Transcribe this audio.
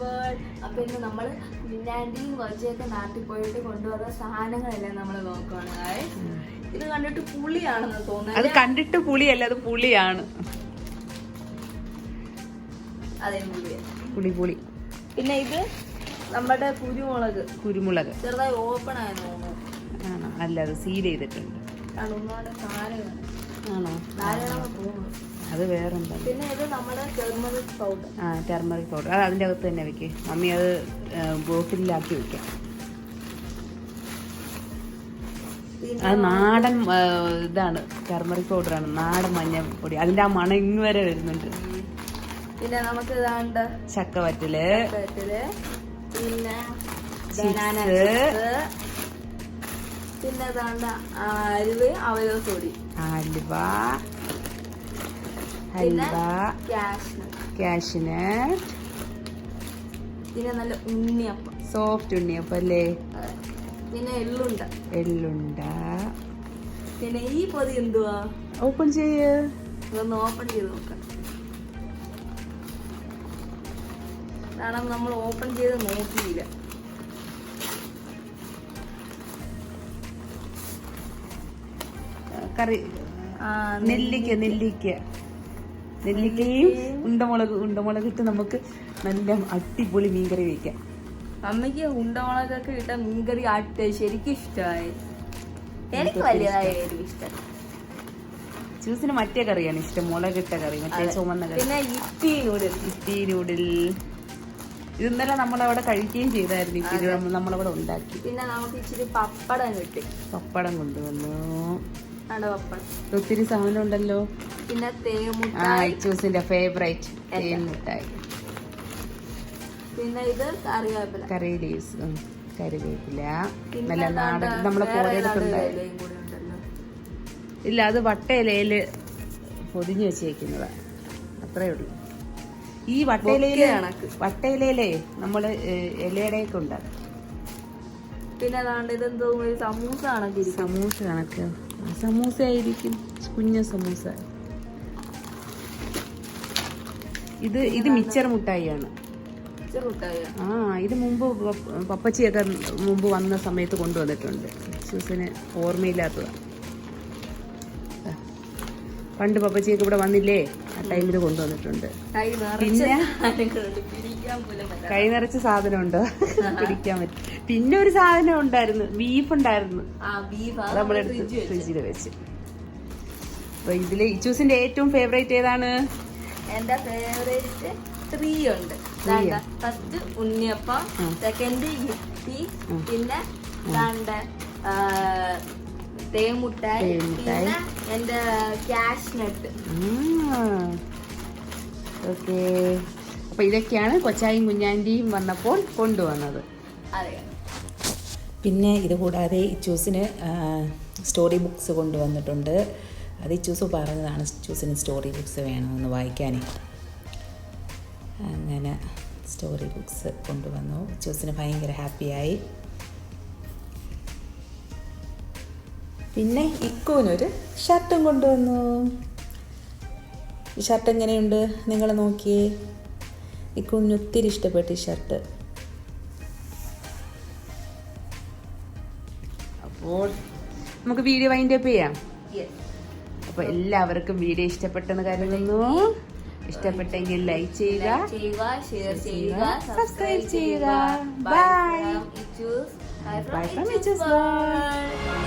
World അപ്പൊ ഇന്ന് നമ്മൾ കുഞ്ഞാന്റെയും കൊച്ചയൊക്കെ നാട്ടിൽ പോയിട്ട് കൊണ്ടുവന്ന സാധനങ്ങളെല്ലാം നമ്മൾ നോക്കുകയാണ്. ഇത് കണ്ടിട്ട് പുളിയാണെന്ന് അത് കണ്ടിട്ട് പുളിയല്ല അത് പുളിയാണ്. അതെ പുളി. പുളി പിന്നെ ഇത് നമ്മുടെ കുരുമുളക്. കുരുമുളക്. ചെറുതായി ഓപ്പൺ ആയെന്ന് തോന്നുന്നു. ആണോ? അല്ല അത് സീൽ ചെയ്തിട്ടുണ്ട്. ആണോ? തോന്നുന്നു. അത് വേറെന്താ. പിന്നെ ഇത് നമ്മുടെ ടെർമറിക് പൗഡർ ആ ടെർമറിക് പൗഡർ അത് അതിന്റെ അകത്ത് തന്നെ വെക്കേ. മമ്മി അത് ബോട്ടിലാക്കി വെക്കാം. അത് നാടൻ ഇതാണ്. ടെർമറിക് പൗഡറാണ് നാടൻ മഞ്ഞപ്പൊടി അതിന്റെ ആ മണം ഇങ്ങ് വരെ വരുന്നുണ്ട്. പിന്നെ നമുക്ക് ഇതാണ്ട് ചക്കവറ്റൽ പഴത്തിൽ പിന്നെ. പിന്നെ ഇതാണ്ട് അരുവ് അവലോസോടി ഹൽവ പിന്നെ ഹൽവ കാഷ്നട്ട് പിന്നെ നല്ല ഉണ്ണിയപ്പം. സോഫ്റ്റ് ഉണ്ണിയപ്പം അല്ലേ. പിന്നെ എള്ളുണ്ട. എള്ളുണ്ട. പിന്നെ ഈ പൊതി എന്തുവാ? ഓപ്പൺ ചെയ്യ്. ഇതൊന്ന് ഓപ്പൺ ചെയ്ത് നോക്കാം. കാരണം നമ്മൾ ഓപ്പൺ ചെയ്ത് നോക്കിയില്ല. കറി. നെല്ലിക്ക. നെല്ലിക്ക. നെല്ലിക്കയും ഉണ്ടമുളക് ഉണ്ടമുളക് ഇട്ട് നമുക്ക് നല്ല അടിപൊളി മീൻകറി വയ്ക്കാം അമ്മയ്ക്ക് ഉണ്ടമുളകൊക്കെ ഇട്ട മീൻകറി ആട്ട് ശരിക്കും ഇഷ്ടമായി. എനിക്ക് വലിയതായ ഇഷ്ടം. ജ്യൂസിന് മറ്റേ കറിയാണ് ഇഷ്ടം മുളകിട്ട കറി മറ്റേ ചുമന്ന കറി. പിന്നെ ഇപ്പി നൂഡിൽ ഇത്തി നൂഡിൽ ഇത് ഇന്നലെ നമ്മളവിടെ കഴിക്കുകയും ചെയ്തായിരുന്നു നമ്മൾ നമ്മളവിടെ ഉണ്ടാക്കി. പിന്നെ നമുക്ക് ഇച്ചിരി പപ്പടം കിട്ടി. പപ്പടം കൊണ്ടുവന്നു. ഒത്തിരി സാധനം ഉണ്ടല്ലോ പിന്നെ ആ തേമുട്ടായി ജ്യൂസിന്റെ ഫേവറേറ്റ് തേമുട്ടായി പിന്നെ ഇത് കറിവേപ്പില. കറി ലീവ്സ് കറിവേപ്പില. നല്ല നാടൻ നമ്മളെ ഉണ്ടല്ലോ. ഇല്ല അത് വട്ടയിലയിൽ പൊതിഞ്ഞു വെച്ചേക്കുന്നതാ. അത്രേ ഉള്ളൂ. ഈ വട്ടയിലയിൽ. വട്ടയിലയിലേ നമ്മൾ ഇലയുടെ ഇലയുടെയൊക്കെ ഉണ്ടാകും പിന്നെ അതാണ്ട് ഇതെന്തോ സമൂസ കണക്ക് സമൂസ കണക്ക്. സമൂസ ആയിരിക്കും. കുഞ്ഞ സമൂസ. ഇത് ഇത് മിച്ചർ മുട്ടായിയാണ്. ആ ഇത് മുമ്പ് പപ്പച്ചിയൊക്കെ മുമ്പ് വന്ന സമയത്ത് കൊണ്ടുവന്നിട്ടുണ്ട്. ഷൂസിന് ഓർമ്മയില്ലാത്തതാണ്. പണ്ട് പപ്പച്ചിയൊക്കെ ഇവിടെ വന്നില്ലേ? ആ ടൈമിൽ കൊണ്ടുവന്നിട്ടുണ്ട്. പിന്നെ? കൈ നിറച്ച് സാധനമുണ്ട്. പിടിക്കാൻ പറ്റും. പിന്നെ ഒരു സാധനം ഉണ്ടായിരുന്നു ബീഫ് ഉണ്ടായിരുന്നു. നമ്മളെടുത്ത് ഫ്രിഡ്ജിൽ വെച്ച്. അപ്പൊ ഇതിൽ ഇച്ചൂസിന്റെ ഏറ്റവും ഫേവറേറ്റ് ഏതാണ്? എന്റെ ഫേവറേറ്റ് ത്രീ ഉണ്ട്. ഫസ്റ്റ് ഉണ്ണിയപ്പം. സെക്കൻഡ് ഉം. പിന്നെ രണ്ട് തേമുട്ടായി. പിന്നെ എന്റെ ക്യാഷ് നട്ട് ഓക്കെ അപ്പൊ ഇതൊക്കെയാണ് കൊച്ചായും കുഞ്ഞാന്റെയും വന്നപ്പോൾ കൊണ്ടുവന്നത്. അതെ. പിന്നെ ഇതുകൂടാതെ ഇച്ചൂസിന് സ്റ്റോറി ബുക്ക്സ് കൊണ്ടുവന്നിട്ടുണ്ട്. അത് ഇച്ചൂസ് പറഞ്ഞതാണ് ഇച്ചൂസിന് സ്റ്റോറി ബുക്ക്സ് വേണമെന്ന് വായിക്കാനേ. അങ്ങനെ സ്റ്റോറി ബുക്ക്സ് കൊണ്ടുവന്നു. ഇച്ചൂസിന് ഭയങ്കര ഹാപ്പിയായി. പിന്നെ ഇക്കുവിനൊരു ഷർട്ടും കൊണ്ടുവന്നു. ഈ ഷർട്ട് എങ്ങനെയുണ്ട്? നിങ്ങൾ നോക്കിയേ. ഇക്കുവിന് ഒത്തിരി ഇഷ്ടപ്പെട്ടു ഈ ഷർട്ട്. അപ്പോൾ നമുക്ക് വീഡിയോ വൈൻഡ് അപ്പ് ചെയ്യാം. അപ്പൊ എല്ലാവർക്കും വീഡിയോ ഇഷ്ടപ്പെട്ടെന്ന് കരുതുന്നു. ഇഷ്ടപ്പെട്ടെങ്കിൽ ലൈക്ക് ചെയ്യുക ഷെയർ ചെയ്യുക സബ്സ്ക്രൈബ് ചെയ്യുക. ബൈ. Bye from by